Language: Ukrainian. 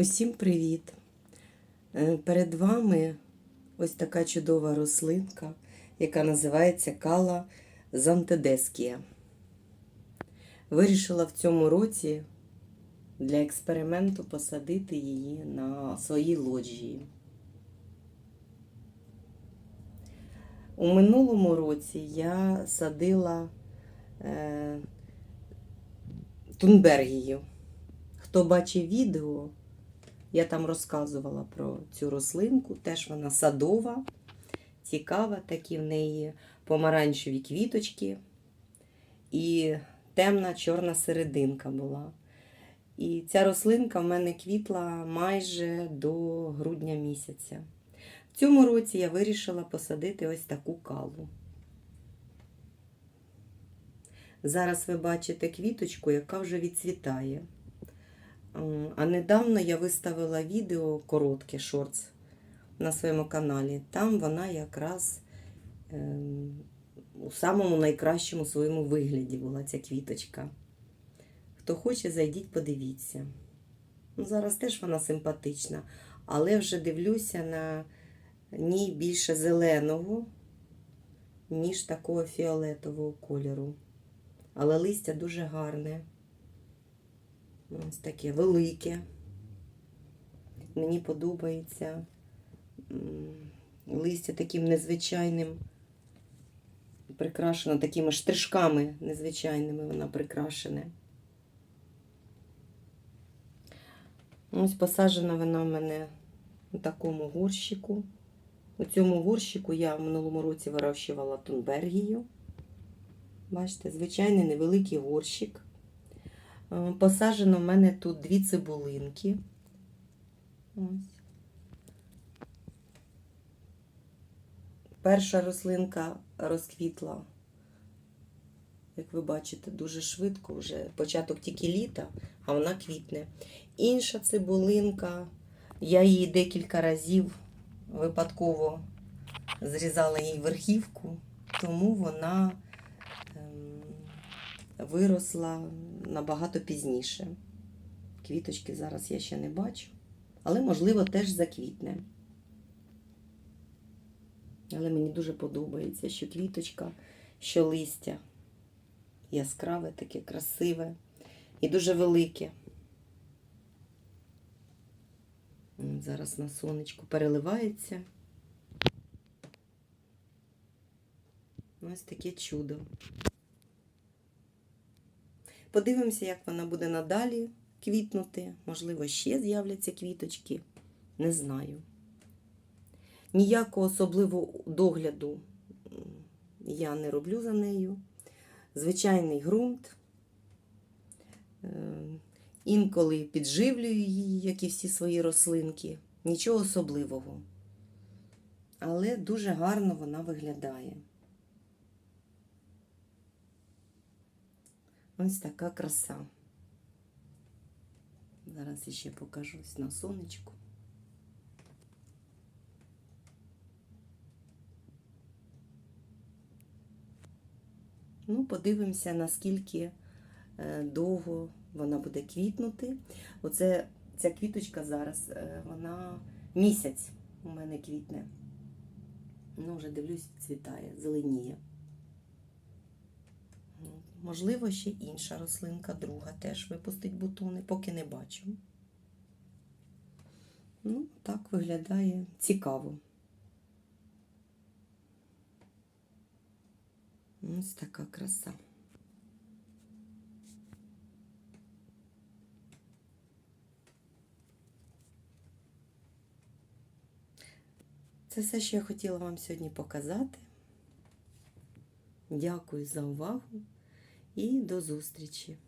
Усім привіт! Е, Перед вами ось така чудова рослинка, яка називається Кала Зантедескія. Вирішила в цьому році для експерименту посадити її на своїй лоджії. У минулому році я садила е, Тунбергію. Хто бачив відео, я там розказувала про цю рослинку, теж вона садова, цікава, такі в неї помаранчеві квіточки і темна чорна серединка була. І ця рослинка в мене квітла майже до грудня місяця. В цьому році я вирішила посадити ось таку калу. Зараз ви бачите квіточку, яка вже відцвітає. А недавно я виставила відео коротке шортс на своєму каналі. Там вона якраз е, у самому найкращому своєму вигляді була ця квіточка. Хто хоче, зайдіть, подивіться. Ну, Зараз теж вона симпатична, але вже дивлюся на ній більше зеленого, ніж такого фіолетового кольору. Але листя дуже гарне. Ось таке велике. Мені подобається листя таким незвичайним, прикрашено такими штришками незвичайними вона прикрашена. Ось посаджена вона в мене у такому горщику. У цьому горщику я в минулому році вирощувала тунбергію. Бачите, звичайний невеликий горщик. Посаджено в мене тут дві цибулинки. Ось. Перша рослинка розквітла, як ви бачите, дуже швидко, вже початок тільки літа, а вона квітне. Інша цибулинка, я її декілька разів випадково зрізала їй верхівку, тому вона виросла набагато пізніше. Квіточки зараз я ще не бачу, але, можливо, теж заквітне. Але мені дуже подобається, що квіточка, що листя яскраве, таке красиве і дуже велике. Зараз на сонечку переливається. Ось таке чудо. Подивимося, як вона буде надалі квітнути. Можливо, ще з'являться квіточки. Не знаю. Ніякого особливого догляду я не роблю за нею. Звичайний ґрунт. Інколи підживлюю її, як і всі свої рослинки. Нічого особливого. Але дуже гарно вона виглядає. Ось така краса. Зараз ще покажусь на сонечку. Ну, подивимося, наскільки довго вона буде квітнути. Оце ця квіточка зараз, вона місяць у мене квітне. Ну, вже дивлюсь, цвітає, зеленіє. Можливо, ще інша рослинка, друга теж випустить бутони, поки не бачу. Ну, так виглядає цікаво. Ось така краса. Це все, що я хотіла вам сьогодні показати. Дякую за увагу і до зустрічі!